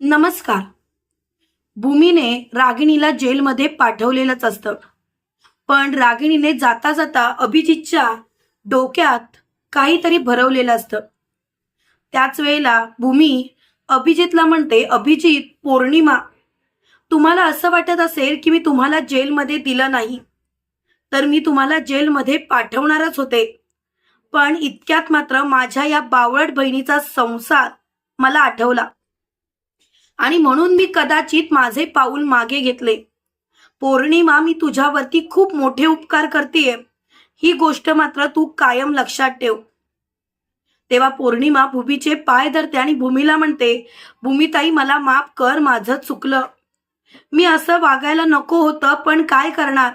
नमस्कार. भूमीने रागिणीला जेलमध्ये पाठवलेलंच असतं. पण रागिणीने जाता जाता अभिजितच्या डोक्यात काहीतरी भरवलेलं असतं. त्याच वेळेला भूमी अभिजितला म्हणते अभिजित पौर्णिमा तुम्हाला असं वाटत असेल की मी तुम्हाला जेलमध्ये दिलं नाही तर मी तुम्हाला जेलमध्ये पाठवणारच होते. पण इतक्यात मात्र माझ्या या बावळट बहिणीचा संसार मला आठवला. आणि म्हणून मी कदाचित माझे पाऊल मागे घेतले. पौर्णिमा मी तुझ्यावरती खूप मोठे उपकार करतेय. ही गोष्ट मात्र तू कायम लक्षात ठेव. तेव्हा पौर्णिमा भूमीचे पाय धरते आणि भूमीला म्हणते भूमिताई मला माफ कर माझं चुकलं. मी असं वागायला नको होतं पण काय करणार?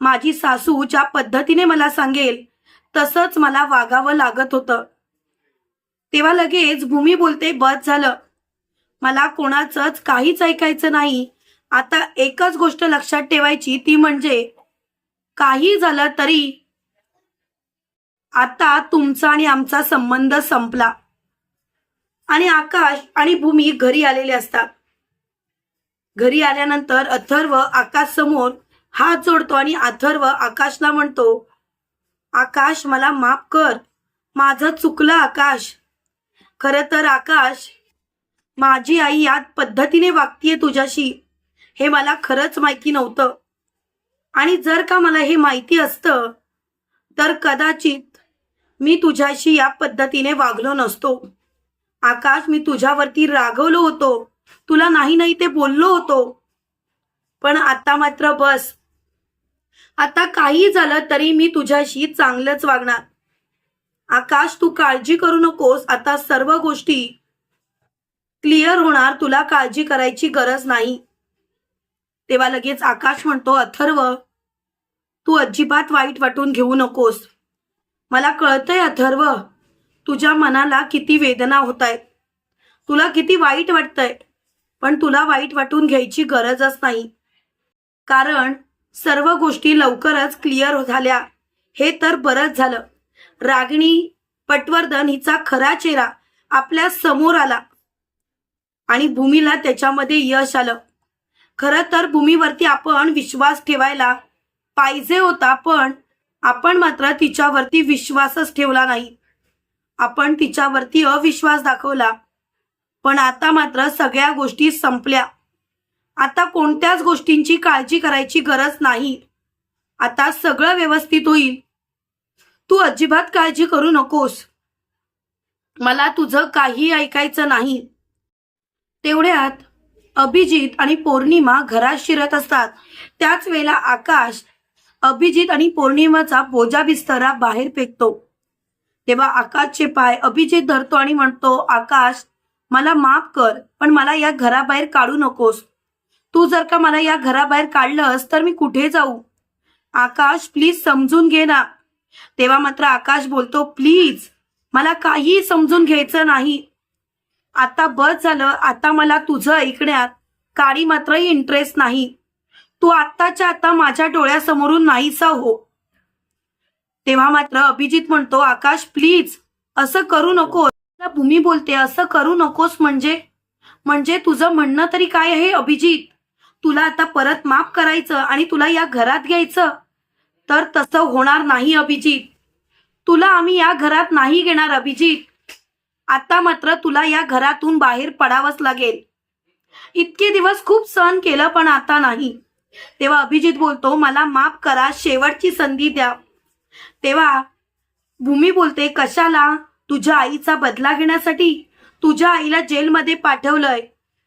माझी सासू ज्या पद्धतीने मला सांगेल तसंच मला वागावं लागत होतं. तेव्हा लगेच भूमी बोलते बस झालं. मला कोणाचंच काहीच ऐकायचं नाही. आता एकच गोष्ट लक्षात ठेवायची ती म्हणजे काही झालं तरी आता तुमचा आणि आमचा संबंध संपला. आणि आकाश आणि भूमी घरी आलेले असतात. घरी आल्यानंतर अथर्व आकाश समोर हात जोडतो आणि अथर्व आकाशला म्हणतो आकाश मला माफ कर. माझं चुकलं आकाश. खरं तर आकाश माझी आई यात पद्धतीने वागतीये तुझ्याशी? हे मला खरंच माहिती नव्हतं. आणि जर का मला हे माहिती असतं तर कदाचित मी तुझ्याशी या पद्धतीने वागलो नसतो. आकाश मी तुझ्यावरती रागवलो होतो. तुला नाही नाही ते बोललो होतो. पण आता मात्र बस. आता काही झालं तरी मी तुझ्याशी चांगलंच वागणार. आकाश तू काळजी करू नकोस. आता सर्व गोष्टी क्लिअर होणार तुला काळजी करायची गरज नाही. तेव्हा लगेच आकाश म्हणतो अथर्व तू अजिबात वाईट वाटून घेऊ नकोस. मला कळतंय अथर्व तुझ्या मनाला किती वेदना होत आहेत तुला किती वाईट वाटतंय पण तुला वाईट वाटून घ्यायची गरजच नाही. कारण सर्व गोष्टी लवकरच क्लिअर झाल्या. हे तर बरंच झालं. रागिणी पटवर्धन हिचा खरा चेहरा आपल्यासमोर आला. आणि भूमीला त्याच्यामध्ये यश आलं. खरं तर भूमीवरती आपण विश्वास ठेवायला पाहिजे होता पण आपण मात्र तिच्यावरती विश्वासच ठेवला नाही. आपण तिच्यावरती अविश्वास दाखवला. पण आता मात्र सगळ्या गोष्टी संपल्या. आता कोणत्याच गोष्टींची काळजी करायची गरज नाही. आता सगळं व्यवस्थित होईल. तू अजिबात काळजी करू नकोस. मला तुझं काही ऐकायचं नाही. तेवढ्यात अभिजित आणि पौर्णिमा घरात शिरत असतात. त्याच वेळेला आकाश अभिजित आणि पौर्णिमाचा बोजा बिस्तरा बाहेर फेकतो. तेव्हा आकाशचे पाय अभिजित धरतो आणि म्हणतो आकाश मला माफ कर पण मला या घराबाहेर काढू नकोस. तू जर का मला या घराबाहेर काढलंस तर मी कुठे जाऊ? आकाश प्लीज समजून घे ना. तेव्हा मात्र आकाश बोलतो प्लीज मला काही समजून घ्यायचं नाही. आता बस झालं आता मला तुझं ऐकण्यात काळी मात्र इंटरेस्ट नाही. तू आत्ताच्या आता माझ्या डोळ्यासमोरून नाहीसा हो. तेव्हा मात्र अभिजित म्हणतो आकाश प्लीज असं करू नकोस. भूमी बोलते असं करू नकोस म्हणजे म्हणजे तुझं म्हणणं तरी काय आहे अभिजित? तुला आता परत माफ करायचं आणि तुला या घरात घ्यायचं? तर तसं होणार नाही अभिजित. तुला आम्ही या घरात नाही घेणार अभिजित. आता मात्र तुला या घरातून बाहेर पडावंच लागेल. इतके दिवस खूप सहन केलं पण आता नाही. तेव्हा अभिजित बोलतो मला माफ करा शेवटची संधी द्या. तेव्हा भूमी बोलते कशाला? तुझ्या आईचा बदला घेण्यासाठी तुझ्या आईला जेलमध्ये पाठवलंय.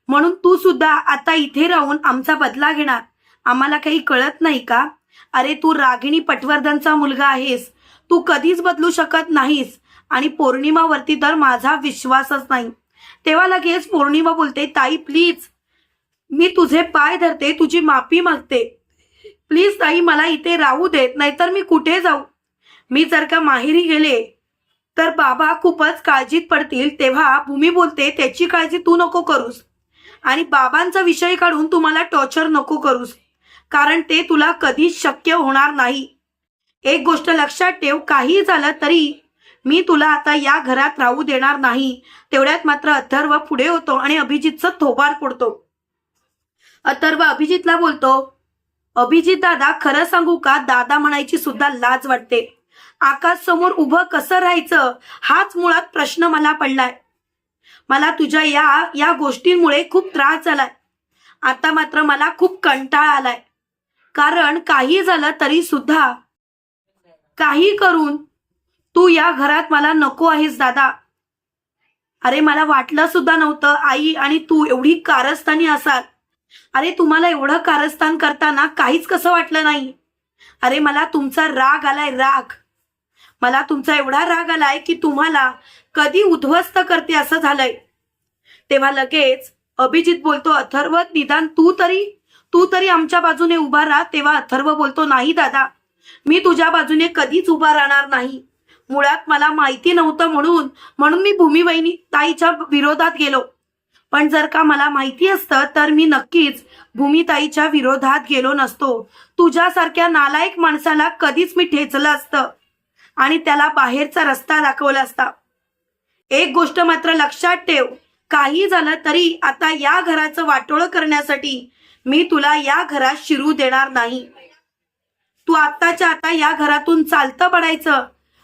म्हणून तू सुद्धा आता इथे राहून आमचा बदला घेणार. आम्हाला काही कळत नाही का? अरे तू रागिणी पटवर्धनचा मुलगा आहेस. तू कधीच बदलू शकत नाहीस. आणि पौर्णिमावरती तर माझा विश्वासच नाही. तेव्हा लगेच पौर्णिमा बोलते ताई प्लीज मी तुझे पाय धरते तुझी माफी मागते. प्लीज ताई मला इथे राहू देत नाहीतर मी कुठे जाऊ? मी जर का माहेरी गेले तर बाबा खूपच काळजीत पडतील. तेव्हा भूमी बोलते त्याची काळजी तू नको करूस. आणि बाबांचा विषय काढून तू मला टॉर्चर नको करूस. कारण ते तुला कधीच शक्य होणार नाही. एक गोष्ट लक्षात ठेव काही झालं तरी मी तुला आता या घरात राहू देणार नाही. तेवढ्यात मात्र अथर्व पुढे होतो आणि अभिजितचं थोबार फोडतो. अथर्व अभिजितला बोलतो अभिजित दादा खरं सांगू का? दादा म्हणायची सुद्धा लाज वाटते. आकाश समोर उभं कसं राहायचं? हाच मुळात प्रश्न मला पडलाय. मला तुझ्या या या गोष्टींमुळे खूप त्रास झालाय. आता मात्र मला खूप कंटाळा आलाय. कारण काही झालं तरी सुद्धा काही करून तू या घरात मला नको आहेस दादा. अरे मला वाटलं सुद्धा नव्हतं आई आणि तू एवढी कारस्थानी असाल. अरे तुम्हाला एवढं कारस्थान करताना काहीच कसं वाटलं नाही? अरे मला तुमचा राग आलाय राग. मला तुमचा एवढा राग आलाय की तुम्हाला कधी उद्ध्वस्त करते असं झालंय. तेव्हा लगेच अभिजित बोलतो अथर्व निदान तू तरी तू तरी आमच्या बाजूने उभा राहा. तेव्हा अथर्व बोलतो नाही दादा. मी तुझ्या बाजूने कधीच उभा राहणार नाही. मुळात मला माहिती नव्हतं म्हणून म्हणून मी भूमीवहिनी ताईच्या विरोधात गेलो. पण जर का मला माहिती असतं तर मी नक्कीच भूमिताईच्या विरोधात गेलो नसतो. तुझ्यासारख्या नालायक माणसाला कधीच मी ठेचलं असतं आणि त्याला बाहेरचा रस्ता दाखवला असता. एक गोष्ट मात्र लक्षात ठेव काही झालं तरी आता या घराचं वाटोळं करण्यासाठी मी तुला या घरात शिरू देणार नाही. तू आत्ताच्या आता या घरातून चालतं पडायचं.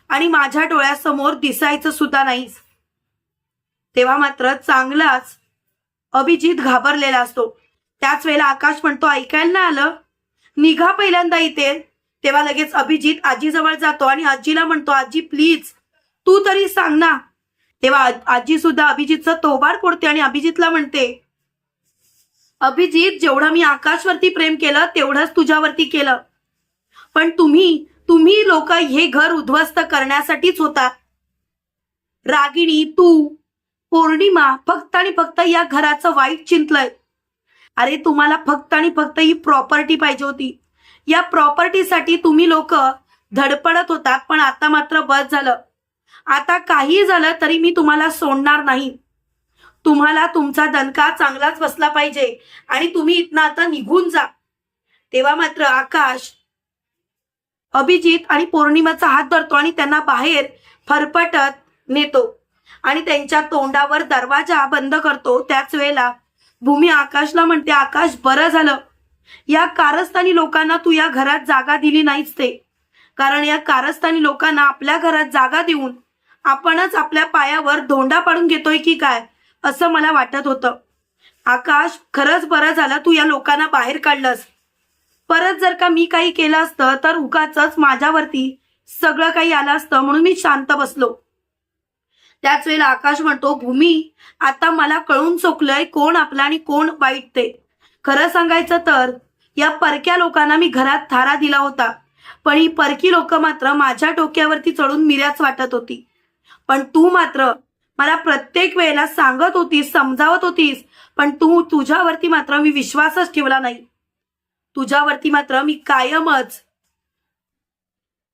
आणि माझ्या डोळ्यासमोर दिसायचं सुद्धा नाहीस तेव्हा मात्र चांगलाच अभिजित घाबरलेला असतो. त्याच वेळेला आकाश म्हणतो ऐकायला ना आलं? निघा पहिल्यांदा इथे. तेव्हा लगेच अभिजित आजीजवळ जातो आणि आजीला म्हणतो आजी प्लीज तू तरी सांग ना. तेव्हा आजी सुद्धा अभिजितचं तोबाड फोडते आणि अभिजितला म्हणते अभिजित जेवढं मी आकाशवरती प्रेम केलं तेवढंच तुझ्यावरती केलं. पण तुम्ही तुम्ही लोक हे घर उद्ध्वस्त करण्यासाठीच होता. रागिणी तू पौर्णिमा फक्त आणि फक्त या घराचं वाईट चिंतलंय. अरे तुम्हाला फक्त आणि फक्त ही प्रॉपर्टी पाहिजे होती. या प्रॉपर्टीसाठी तुम्ही लोक धडपडत होतात पण आता मात्र बस झालं. आता काही झालं तरी मी तुम्हाला सोडणार नाही. तुम्हाला तुमचा दणका चांगलाच बसला पाहिजे आणि तुम्ही इथनं आता निघून जा. तेव्हा मात्र आकाश अभिजित आणि पौर्णिमाचा हात धरतो आणि त्यांना बाहेर फरफटत नेतो. आणि त्यांच्या तोंडावर दरवाजा बंद करतो. त्याच वेळेला भूमी आकाशला म्हणते आकाश बरं झालं. या कारस्थानी लोकांना तू या घरात जागा दिली नाहीच ते. कारण या कारस्थानी लोकांना आपल्या घरात जागा देऊन आपणच आपल्या पायावर धोंडा पाडून घेतोय की काय असं मला वाटत होतं. आकाश खरंच बरं झालं तू या लोकांना बाहेर काढलंस. परत जर का मी काही केलं असतं तर उगाच माझ्यावरती सगळं काही आलं असतं म्हणून मी शांत बसलो. त्याच वेळेला आकाश म्हणतो भूमी आता मला कळून चोकलंय कोण आपला आणि कोण वाईट ते. खरं सांगायचं तर या परक्या लोकांना मी घरात थारा दिला होता. पण ही परकी लोक मात्र माझ्या डोक्यावरती चढून मिऱ्याच वाटत होती. पण तू मात्र मला प्रत्येक वेळेला सांगत होतीस समजावत होतीस पण तू तुझ्यावरती मात्र मी विश्वासच ठेवला नाही. तुझ्यावरती मात्र मी कायमच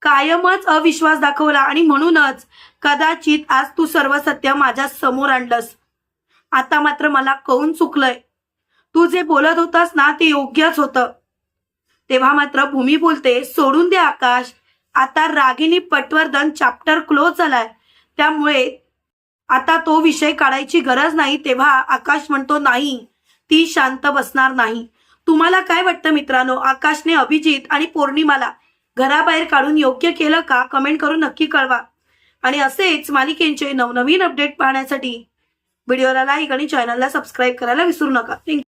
कायमच अविश्वास दाखवला आणि म्हणूनच कदाचित आज तू सर्व सत्य माझ्यासमोर आणलंस. आता मात्र मला कौन चुकलंय? तू जे बोलत होतास ना ते योग्यच होतं. तेव्हा मात्र भूमी बोलते सोडून दे आकाश. आता रागिनी पटवर्धन चॅप्टर क्लोज झालाय. त्यामुळे आता तो विषय काढायची गरज नाही तेव्हा आकाश म्हणतो नाही ती शांत बसणार नाही. तुम्हाला काय वाटतं मित्रांनो? आकाशने अभिजित आणि पौर्णिमाला घराबाहेर काढून योग्य केलं का? कमेंट करून नक्की कळवा. आणि असेच मालिकेंचे नवनवीन अपडेट पाहण्यासाठी व्हिडिओला लाईक आणि चॅनलला सबस्क्राईब करायला विसरू नका. थँक्यू